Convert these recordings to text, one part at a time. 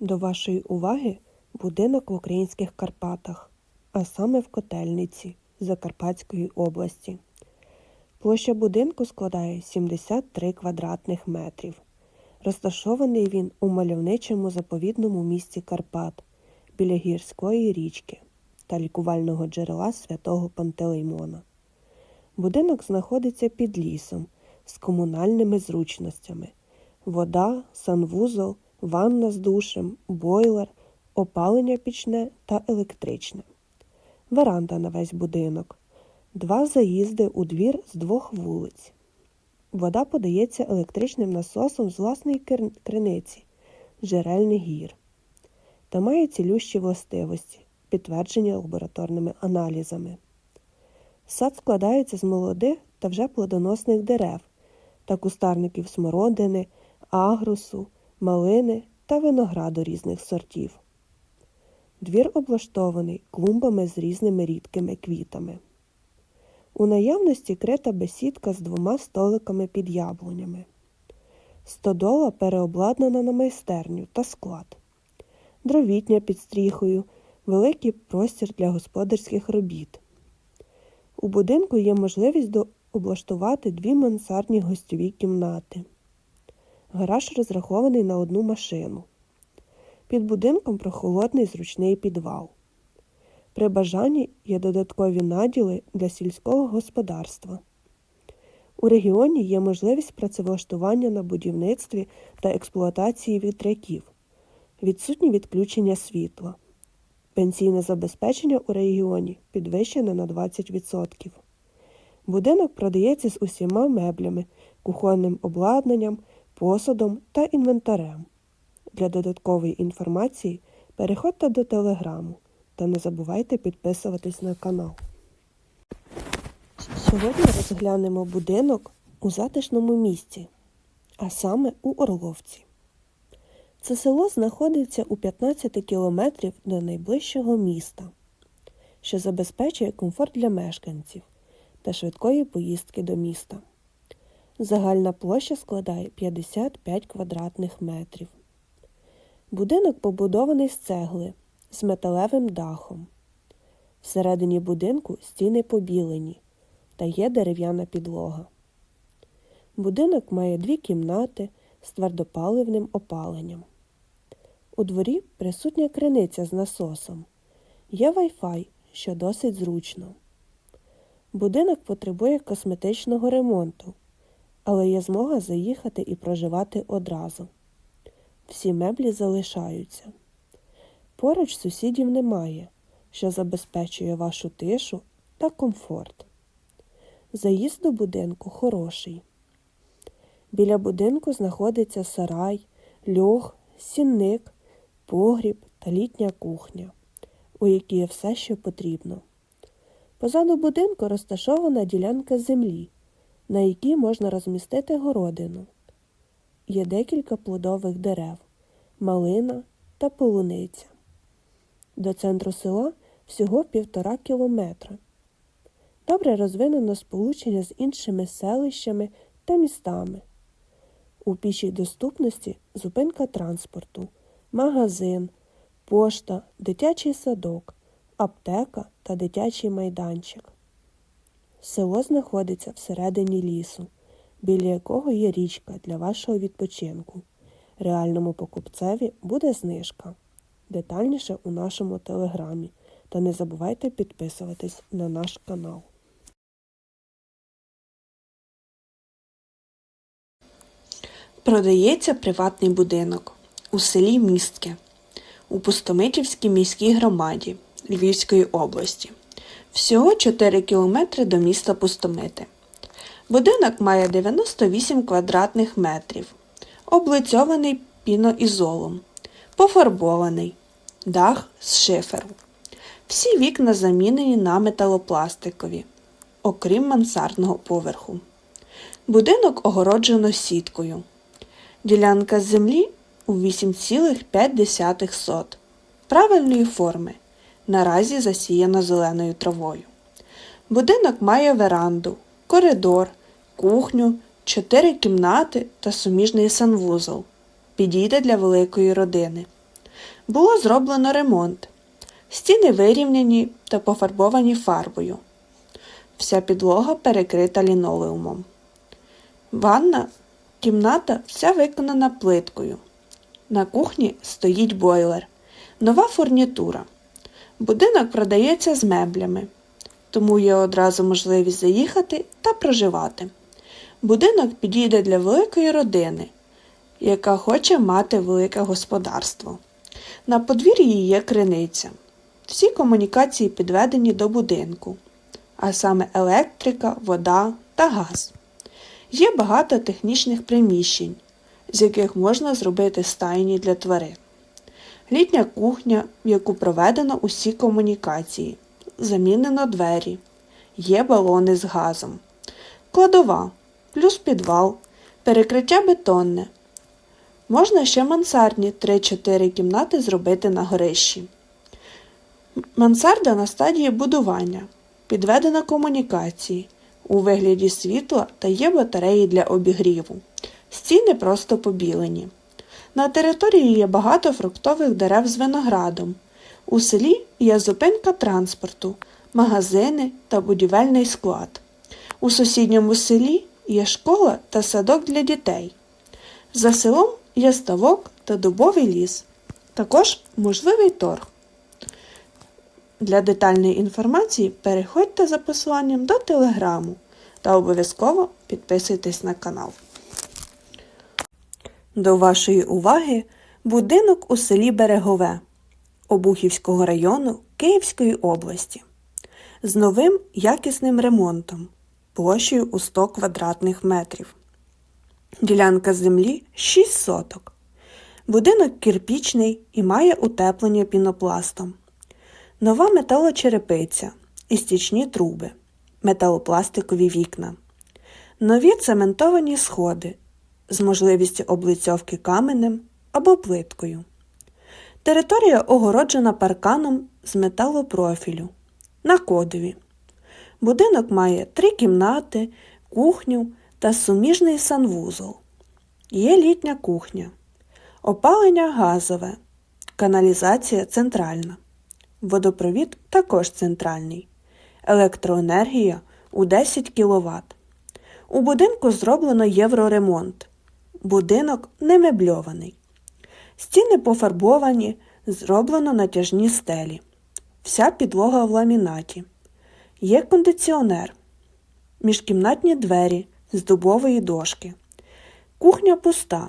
До вашої уваги будинок в українських Карпатах, а саме в Котельниці Закарпатської області. Площа будинку складає 73 квадратних метрів. Розташований він у мальовничому заповідному місті Карпат біля гірської річки та лікувального джерела святого Пантелеймона. Будинок знаходиться під лісом з комунальними зручностями: вода, санвузол, ванна з душем, бойлер, опалення пічне та електричне. Веранда на весь будинок, два заїзди у двір з двох вулиць. Вода подається електричним насосом з власної криниці джерельних гір та має цілющі властивості, підтверджені лабораторними аналізами. Сад складається з молодих та вже плодоносних дерев та кустарників смородини, агрусу, малини та винограду різних сортів. Двір облаштований клумбами з різними рідкими квітами. У наявності крита бесідка з двома столиками під яблунями. Стодола переобладнана на майстерню та склад. Дровітня під стріхою, великий простір для господарських робіт. У будинку є можливість облаштувати дві мансардні гостьові кімнати. Гараж розрахований на одну машину. Під будинком прохолодний зручний підвал. При бажанні є додаткові наділи для сільського господарства. У регіоні є можливість працевлаштування на будівництві та експлуатації вітряків, відсутні відключення світла. Пенсійне забезпечення у регіоні підвищене на 20%. Будинок продається з усіма меблями, кухонним обладнанням, посудом та інвентарем. Для додаткової інформації переходьте до телеграму та не забувайте підписуватись на канал. Сьогодні розглянемо будинок у затишному місці, а саме у Орловці. Це село знаходиться у 15 кілометрів до найближчого міста, що забезпечує комфорт для мешканців та швидкої поїздки до міста. Загальна площа складає 55 квадратних метрів. Будинок побудований з цегли з металевим дахом. Всередині будинку стіни побілені та є дерев'яна підлога. Будинок має дві кімнати з твердопаливним опаленням. У дворі присутня криниця з насосом. Є Wi-Fi, що досить зручно. Будинок потребує косметичного ремонту, але є змога заїхати і проживати одразу. Всі меблі залишаються. Поруч сусідів немає, що забезпечує вашу тишу та комфорт. Заїзд до будинку хороший. Біля будинку знаходиться сарай, льох, сінник, погріб та літня кухня, у якій є все, що потрібно. Позаду будинку розташована ділянка землі, на якій можна розмістити городину. Є декілька плодових дерев, малина та полуниця. До центру села всього півтора кілометра. Добре розвинено сполучення з іншими селищами та містами. У пішій доступності зупинка транспорту, магазин, пошта, дитячий садок, аптека та дитячий майданчик. Село знаходиться всередині лісу, біля якого є річка для вашого відпочинку. Реальному покупцеві буде знижка. Детальніше у нашому телеграмі. Та не забувайте підписуватись на наш канал. Продається приватний будинок у селі Містке у Пустомитівській міській громаді Львівської області. Всього 4 кілометри до міста Пустомити. Будинок має 98 квадратних метрів, облицьований піноізолом, пофарбований, дах з шиферу. Всі вікна замінені на металопластикові, окрім мансардного поверху. Будинок огороджено сіткою. Ділянка землі у 8,5 сот правильної форми. Наразі засіяна зеленою травою. Будинок має веранду, коридор, кухню, чотири кімнати та суміжний санвузол. Підійде для великої родини. Було зроблено ремонт. Стіни вирівняні та пофарбовані фарбою. Вся підлога перекрита лінолеумом. Ванна кімната вся виконана плиткою. На кухні стоїть бойлер, нова фурнітура. Будинок продається з меблями, тому є одразу можливість заїхати та проживати. Будинок підійде для великої родини, яка хоче мати велике господарство. На подвір'ї є криниця. Всі комунікації підведені до будинку, а саме електрика, вода та газ. Є багато технічних приміщень, з яких можна зробити стайні для тварин. Літня кухня, в яку проведено усі комунікації, замінено двері, є балони з газом, кладова, плюс підвал, перекриття бетонне. Можна ще мансардні 3-4 кімнати зробити на горищі. Мансарда на стадії будування, підведена комунікації у вигляді світла та є батареї для обігріву. Стіни просто побілені. На території є багато фруктових дерев з виноградом. У селі є зупинка транспорту, магазини та будівельний склад. У сусідньому селі є школа та садок для дітей. За селом є ставок та дубовий ліс. Також можливий торг. Для детальної інформації переходьте за посиланням до телеграму та обов'язково підписуйтесь на канал. До вашої уваги будинок у селі Берегове Обухівського району Київської області з новим якісним ремонтом площею у 100 квадратних метрів. Ділянка землі 6 соток. Будинок кирпічний і має утеплення пінопластом. Нова металочерепиця і стічні труби, металопластикові вікна, нові цементовані сходи з можливістю облицьовки каменем або плиткою. Територія огороджена парканом з металопрофілю на кодові. Будинок має три кімнати, кухню та суміжний санвузол. Є літня кухня, опалення газове, каналізація центральна. Водопровід також центральний. Електроенергія у 10 кВт. У будинку зроблено євроремонт. Будинок не мебльований. Стіни пофарбовані, зроблено натяжні стелі. Вся підлога в ламінаті. Є кондиціонер. Міжкімнатні двері з дубової дошки. Кухня пуста.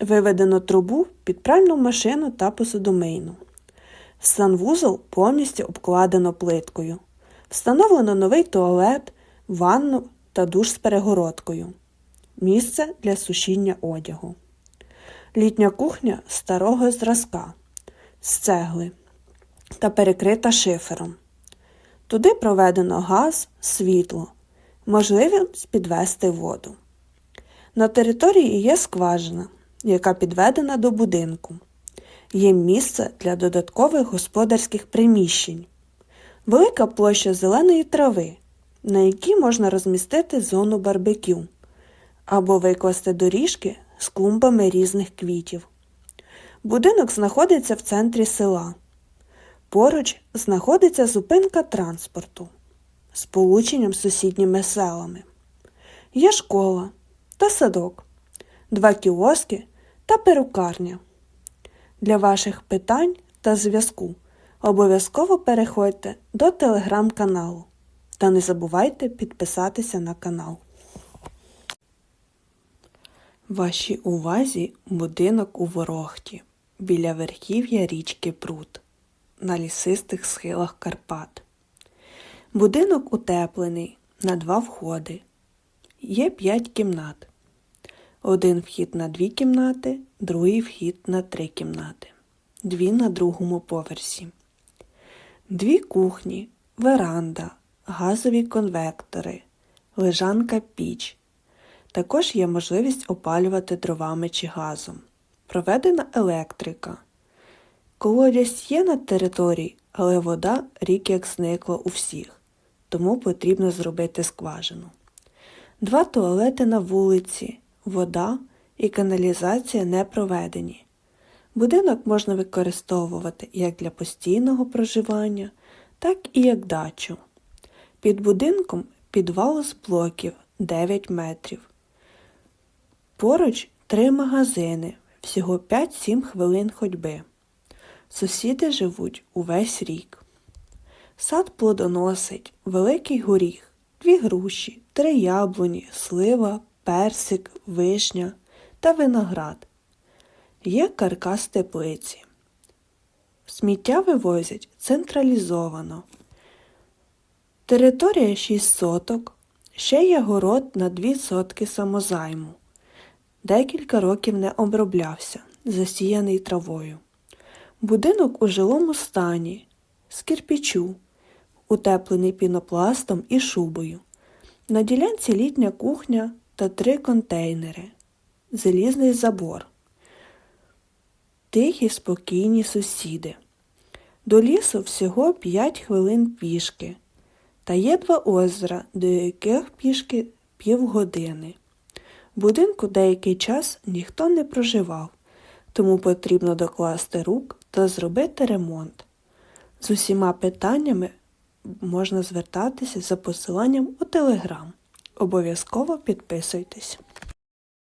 Виведено трубу під пральну машину та посудомийну. Санвузол повністю обкладено плиткою. Встановлено новий туалет, ванну та душ з перегородкою. Місце для сушіння одягу. Літня кухня старого зразка з цегли та перекрита шифером. Туди проведено газ, світло, можливість підвести воду. На території є скважина, яка підведена до будинку. Є місце для додаткових господарських приміщень, велика площа зеленої трави, на якій можна розмістити зону барбекю або викласти доріжки з клумбами різних квітів. Будинок знаходиться в центрі села. Поруч знаходиться зупинка транспорту з полученням з сусідніми селами. Є школа та садок, два кіоски та перукарня. Для ваших питань та зв'язку обов'язково переходьте до телеграм-каналу та не забувайте підписатися на канал. Вашій увазі будинок у Ворохті біля верхів'я річки Прут на лісистих схилах Карпат. Будинок утеплений на два входи. Є п'ять кімнат. Один вхід на дві кімнати, другий вхід на три кімнати, дві на другому поверсі. Дві кухні, веранда, газові конвектори, лежанка піч. Також є можливість опалювати дровами чи газом. Проведена електрика. Колодязь є на території, але вода рік як зникла у всіх, тому потрібно зробити скважину. Два туалети на вулиці, вода і каналізація не проведені. Будинок можна використовувати як для постійного проживання, так і як дачу. Під будинком підвал з блоків 9 метрів. Поруч три магазини, всього 5-7 хвилин ходьби. Сусіди живуть увесь рік. Сад плодоносить, великий горіх, дві груші, три яблуні, слива, персик, вишня та виноград. Є каркас теплиці. Сміття вивозять централізовано. Територія 6 соток, ще є город на 2 сотки самозайму. Декілька років не оброблявся, засіяний травою. Будинок у жилому стані, з кирпічу, утеплений пінопластом і шубою. На ділянці літня кухня та три контейнери, залізний забор. Тихі, спокійні сусіди. До лісу всього 5 хвилин пішки. Та є два озера, до яких пішки півгодини. Будинку деякий час ніхто не проживав, тому потрібно докласти рук та зробити ремонт. З усіма питаннями можна звертатися за посиланням у Телеграм. Обов'язково підписуйтесь.